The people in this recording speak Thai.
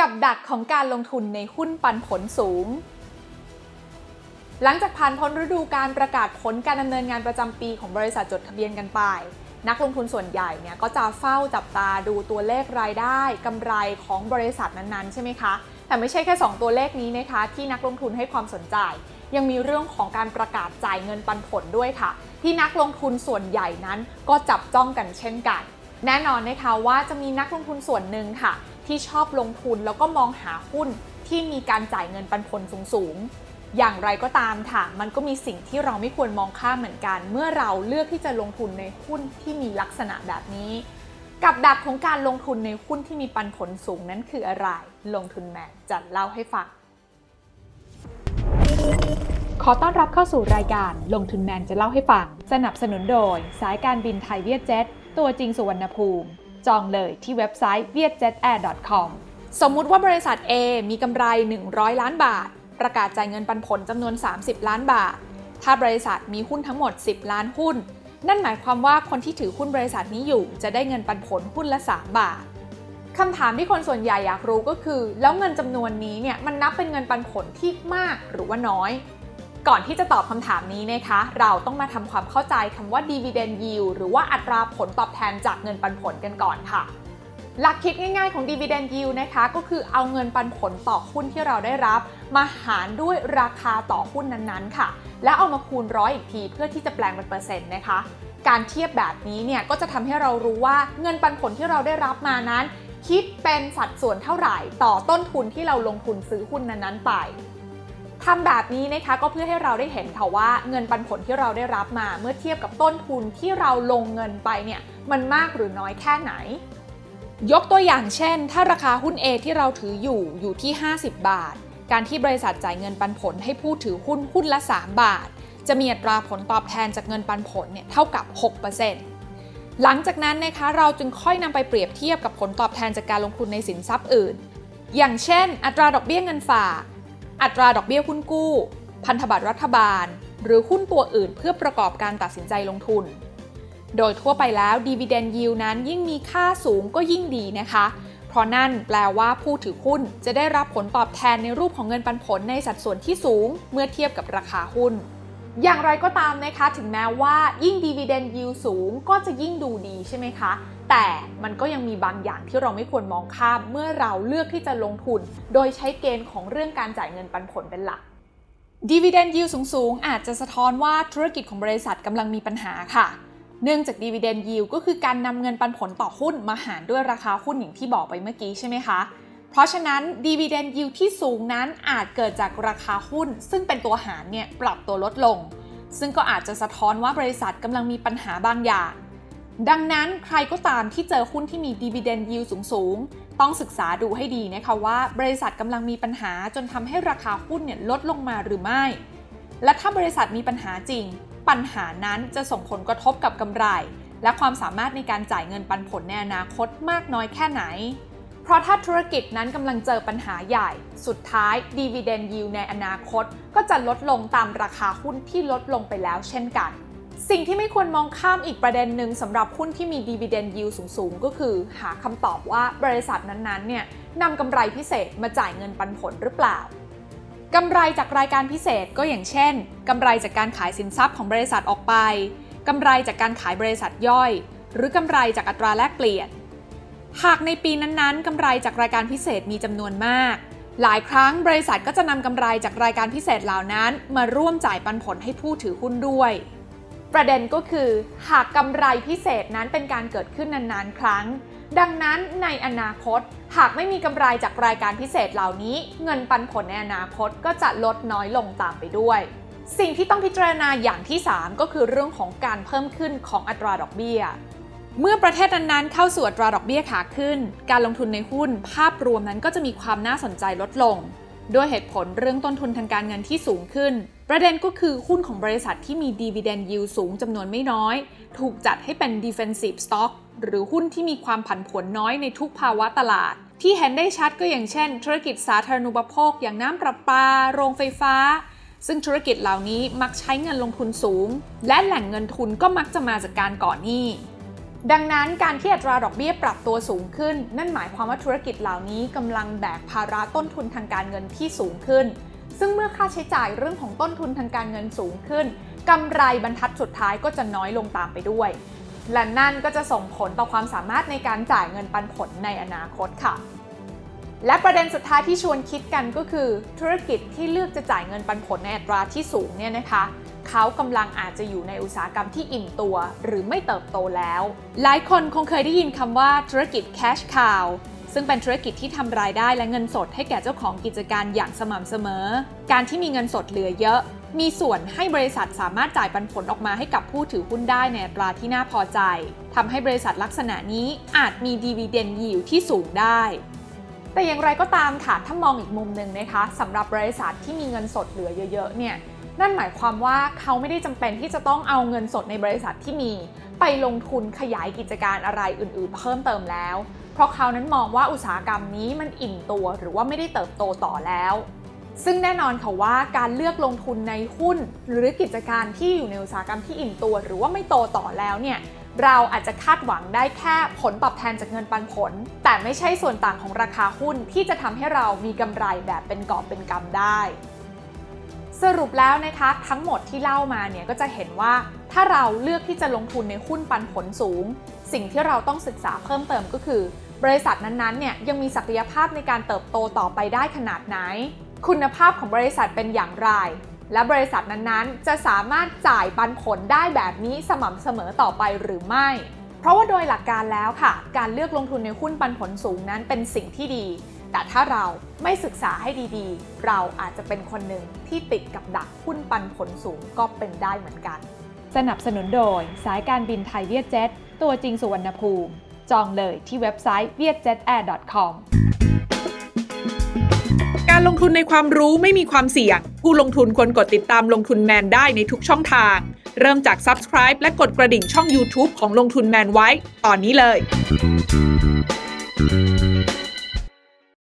กับดักของการลงทุนในหุ้นปันผลสูง หลังจากผ่านพ้นฤดูการประกาศผลการดำเนินงานประจำปีของบริษัทจดทะเบียนกันไป นักลงทุนส่วนใหญ่เนี่ยก็จะเฝ้าจับตาดูตัวเลขรายได้กำไรของบริษัทนั้นๆ ใช่ไหมคะ แต่ไม่ใช่แค่ 2 ตัวเลขนี้นะคะ ที่นักลงทุนให้ความสนใจ ยังมีเรื่องของการประกาศจ่ายเงินปันผลด้วยค่ะ ที่นักลงทุนส่วนใหญ่นั้นก็จับจ้องกันเช่นกัน แน่นอนนะคะว่าจะมีนักลงทุนส่วนหนึ่งค่ะ ที่ชอบลงทุนแล้วก็มองหาหุ้นที่มีการจ่ายเงินปันผลสูงๆ อย่างไรก็ตามค่ะ มันก็มีสิ่งที่เราไม่ควรมองข้ามเหมือนกัน เมื่อเราเลือกที่จะลงทุนในหุ้นที่มีลักษณะแบบนี้ กับดักของการลงทุนในหุ้นที่มีปันผลสูงนั้นคืออะไร ลงทุนแมนจะเล่าให้ฟัง ขอต้อนรับเข้าสู่รายการลงทุนแมนจะเล่าให้ฟัง สนับสนุนโดย สายการบินไทยเวียดเจ็ตตัวจริงสุวรรณภูมิ จองเลยที่เว็บไซต์ vietjetair.com สมมุติว่าบริษัท A มีกำไร 100 ล้านบาท ประกาศจ่ายเงินปันผลจำนวน 30 ล้านบาท ถ้าบริษัทมีหุ้นทั้งหมด 10 ล้านหุ้น นั่นหมายความว่าคนที่ถือหุ้นบริษัทนี้อยู่จะได้เงินปันผลหุ้นละ 3 บาทคำถามที่คนส่วนใหญ่อยากรู้ก็คือ แล้วเงินจำนวนนี้เนี่ยมันนับเป็นเงินปันผลที่มากหรือว่าน้อย ก่อนที่จะตอบคำถามนี้นะคะ เราต้องมาทำความเข้าใจคำว่า dividend yield หรือว่าอัตราผลตอบแทนจากเงินปันผลกันก่อนค่ะ หลักคิดง่ายๆของ dividend yield นะคะ ก็คือเอาเงินปันผลต่อหุ้นที่เราได้รับ มาหารด้วยราคาต่อหุ้นนั้นๆค่ะ แล้วเอามาคูณร้อยอีกทีเพื่อที่จะแปลงเป็นเปอร์เซ็นต์นะคะ การเทียบแบบนี้เนี่ยก็จะทำให้เรารู้ว่าเงินปันผลที่เราได้รับมานั้น คิดเป็นสัดส่วนเท่าไหร่ ต่อต้นทุนที่เราลงทุนซื้อหุ้นนั้นๆไป ทำแบบนี้นะคะก็เพื่อให้เราได้เห็นค่ะว่าเงินปันผลที่เราได้รับมา เมื่อเทียบกับต้นทุนที่เราลงเงินไปเนี่ยมันมากหรือน้อยแค่ไหน ยกตัวอย่างเช่น ถ้าราคาหุ้น A ที่เราถืออยู่อยู่ที่ 50 บาท การที่บริษัทจ่ายเงินปันผลให้ผู้ถือหุ้นหุ้นละ 3 บาท จะมีอัตราผลตอบแทนจากเงินปันผลเนี่ยเท่ากับ 6%หลังจากนั้นนะคะเราจึงค่อยนำไปเปรียบเทียบกับผลตอบแทนจากการลงทุนในสินทรัพย์อื่น อย่างเช่น อัตราดอกเบี้ยเงินฝาก อัตราดอกเบี้ยหุ้นกู้ พันธบัตรรัฐบาล หรือหุ้นตัวอื่นเพื่อประกอบการตัดสินใจลงทุน โดยทั่วไปแล้วดีเวเดนยิวนั้นยิ่งมีค่าสูงก็ยิ่งดีนะคะ เพราะนั่นแปลว่าผู้ถือหุ้นจะได้รับผลตอบแทนในรูปของเงินปันผลในสัดส่วนที่สูง เมื่อเทียบกับราคาหุ้น อย่างไรก็ตามนะคะ ถึงแม้ว่ายิ่ง dividend yield สูงก็จะยิ่งดูดีใช่ไหมคะ แต่มันก็ยังมีบางอย่างที่เราไม่ควรมองข้ามเมื่อเราเลือกที่จะลงทุน โดยใช้เกณฑ์ของเรื่องการจ่ายเงินปันผลเป็นหลัก dividend yield สูงๆ อาจจะสะท้อนว่าธุรกิจของบริษัทกำลังมีปัญหาค่ะ เนื่องจาก dividend yield ก็คือการนำเงินปันผลต่อหุ้นมาหารด้วยราคาหุ้นอย่างที่บอกไปเมื่อกี้ใช่ไหมคะ เพราะฉะนั้น dividend yield ที่สูงนั้นอาจเกิดจากราคาหุ้น ซึ่งเป็นตัวหารเนี่ยปรับตัวลดลง ซึ่งก็อาจจะสะท้อนว่าบริษัทกำลังมีปัญหาบางอย่าง ดังนั้นใครก็ตามที่เจอหุ้นที่มี dividend yield สูงๆ ต้องศึกษาดูให้ดีนะคะว่าบริษัทกำลังมีปัญหาจนทำให้ราคาหุ้นเนี่ยลดลงมาหรือไม่ และถ้าบริษัทมีปัญหาจริง ปัญหานั้นจะส่งผลกระทบกับกำไร และความสามารถในการจ่ายเงินปันผลในอนาคตมากน้อยแค่ไหน ราะถ้าธุรกิจนั้นกำลังเจอปัญหาใหญ่ สุดท้าย dividend yield ในอนาคต ก็จะลดลงตามราคาหุ้นที่ลดลงไปแล้วเช่นกัน สิ่งที่ไม่ควรมองข้ามอีกประเด็นหนึ่งสำหรับหุ้นที่มี dividend yield สูงๆ ก็คือหาคำตอบว่าบริษัทนั้นๆเนี่ยนำกำไรพิเศษมาจ่ายเงินปันผลหรือเปล่ากำไรจากรายการพิเศษก็อย่างเช่นกำไรจากการขายสินทรัพย์ของบริษัทออกไปกำไรจากการขายบริษัทย่อย หรือกำไรจากอัตราแลกเปลี่ยน หากในปีนั้นๆกำไรจากรายการพิเศษมีจำนวนมาก หลายครั้งบริษัทก็จะนำกำไรจากรายการพิเศษเหล่านั้นมาร่วมจ่ายปันผลให้ผู้ถือหุ้นด้วย ประเด็นก็คือ หากกำไรพิเศษนั้นเป็นการเกิดขึ้นนานๆครั้ง ดังนั้นในอนาคต หากไม่มีกำไรจากรายการพิเศษเหล่านี้ เงินปันผลในอนาคตก็จะลดน้อยลงตามไปด้วยสิ่งที่ต้องพิจารณาอย่างที่ 3 ก็คือเรื่องของการเพิ่มขึ้นของอัตราดอกเบี้ย เมื่อประเทศนั้นๆเข้าสู่อัตราดอกเบี้ยขาขึ้น การลงทุนในหุ้นภาพรวมนั้นก็จะมีความน่าสนใจลดลง ด้วยเหตุผลเรื่องต้นทุนทางการเงินที่สูงขึ้น ประเด็นก็คือหุ้นของบริษัทที่มี dividend yield สูงจำนวนไม่น้อย ถูกจัดให้เป็น defensive stock หรือหุ้นที่มีความผันผวนน้อยในทุกภาวะตลาด ที่เห็นได้ชัดก็อย่างเช่น ธุรกิจสาธารณูปโภค อย่างน้ำประปา โรงไฟฟ้า ซึ่งธุรกิจเหล่านี้มักใช้เงินลงทุนสูง และแหล่งเงินทุนก็มักจะมาจากการก่อหนี้ ดังนั้นการที่อัตราดอกเบี้ยปรับตัวสูงขึ้น นั่นหมายความว่าธุรกิจเหล่านี้กำลังแบกภาระต้นทุนทางการเงินที่สูงขึ้น ซึ่งเมื่อค่าใช้จ่ายเรื่องของต้นทุนทางการเงินสูงขึ้นกำไรบรรทัดสุดท้ายก็จะน้อยลงตามไปด้วย และนั่นก็จะส่งผลต่อความสามารถในการจ่ายเงินปันผลในอนาคตค่ะ และประเด็นสุดท้ายที่ชวนคิดกันก็คือ ธุรกิจที่เลือกจะจ่ายเงินปันผลในอัตราที่สูงเนี่ยนะคะ เขากำลังอาจจะอยู่ในอุตสาหกรรมที่อิ่มตัว หรือไม่เติบโตแล้ว หลายคนคงเคยได้ยินคำว่าธุรกิจ cash cow ซึ่งเป็นธุรกิจที่ทำรายได้และเงินสดให้แก่เจ้าของกิจการอย่างสม่ำเสมอ การที่มีเงินสดเหลือเยอะ มีส่วนให้บริษัทสามารถจ่ายปันผลออกมาให้กับผู้ถือหุ้นได้ในตราที่น่าพอใจทำให้บริษัทลักษณะนี้อาจมีดีเวเดนยิวที่สูงได้ แต่อย่างไรก็ตามค่ะ ถ้ามองอีกมุมหนึ่งนะคะสำหรับบริษัทที่มีเงินสดเหลือเยอะๆเนี่ย นั่นหมายความว่าเขาไม่ได้จำเป็นที่จะต้องเอาเงินสดในบริษัทที่มี ไปลงทุนขยายกิจการอะไรอื่นๆ เพิ่มเติมแล้ว เพราะเขานั้นมองว่าอุตสาหกรรมนี้มันอิ่มตัวหรือว่าไม่ได้เติบโตต่อแล้ว ซึ่งแน่นอนค่ะว่าการเลือกลงทุนในหุ้น หรือกิจการที่อยู่ในอุตสาหกรรมที่อิ่มตัว หรือว่าไม่โตต่อแล้วเนี่ยเราอาจจะคาดหวังได้แค่ผลตอบแทนจากเงินปันผล แต่ไม่ใช่ส่วนต่างของราคาหุ้นที่จะทำให้เรามีกำไรแบบเป็นกอบเป็นกำได้ สรุปแล้วนะคะทั้งหมดที่เล่ามาเนี่ยก็จะเห็นว่าถ้าเราเลือกที่จะลงทุนในหุ้นปันผลสูง สิ่งที่เราต้องศึกษาเพิ่มเติมก็คือ บริษัทนั้นๆเนี่ยยังมีศักยภาพในการเติบโตต่อไปได้ขนาดไหน คุณภาพของบริษัทเป็นอย่างไร และบริษัทนั้นๆ จะสามารถจ่ายปันผลได้แบบนี้สม่ำเสมอต่อไปหรือไม่ เพราะว่าโดยหลักการแล้วค่ะ การเลือกลงทุนในหุ้นปันผลสูงนั้นเป็นสิ่งที่ดี แต่ถ้าเราไม่ศึกษาให้ดีๆ เราอาจจะเป็นคนหนึ่งที่ติดกับดักหุ้นปันผลสูงก็เป็นได้เหมือนกัน สนับสนุนโดยสายการบินไทยเวียดเจ็ตตัวจริงสุวรรณภูมิ จองเลยที่เว็บไซต์ vietjetair.com การลงทุนในความรู้ไม่มีความเสี่ยง ผู้ลงทุนควรกดติดตามลงทุนแมนได้ในทุกช่องทาง เริ่มจาก Subscribe และกดกระดิ่งช่อง YouTube ของลงทุนแมนไว้ ตอนนี้เลย